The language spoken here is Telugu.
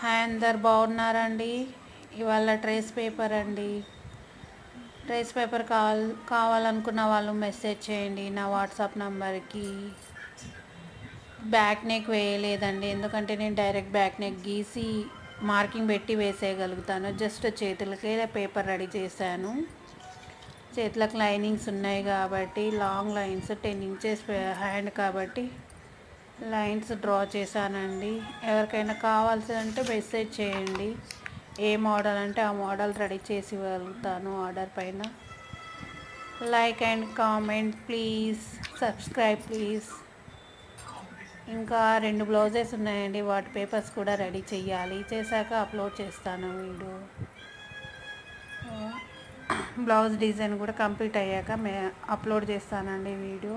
హాయ్ అందరు బాగున్నారండి? ఇవాళ ట్రేస్ పేపర్ అండి. ట్రేస్ పేపర్ కావాల కావాలనుకున్న వాళ్ళు మెసేజ్ చేయండి నా వాట్సాప్ నంబర్కి. బ్యాక్ నెక్ వేయలేదండి ఎందుకంటే నేను డైరెక్ట్ బ్యాక్ నెక్ గీసి మార్కింగ్ పెట్టి వేసేయగలుగుతాను. జస్ట్ చేతులకే పేపర్ రెడీ చేశాను. చేతులకు లైనింగ్స్ ఉన్నాయి కాబట్టి long lines ten inches hand కాబట్టి లైన్స్ డ్రా చేశానండి. ఎవరికైనా కావాల్సి అంటే మెసేజ్ చేయండి. ఏ మోడల్ అంటే ఆ మోడల్ రెడీ చేసి వెళ్తాను ఆర్డర్ పైన. Like and comment please. Subscribe please. ఇంకా రెండు బ్లౌజెస్ ఉన్నాయండి. వాటి పేపర్స్ కూడా రెడీ చేయాలి. చేశాక అప్లోడ్ చేస్తాను వీడియో. బ్లౌజ్ డిజైన్ కూడా కంప్లీట్ అయ్యాక మే అప్లోడ్ చేస్తానండి video.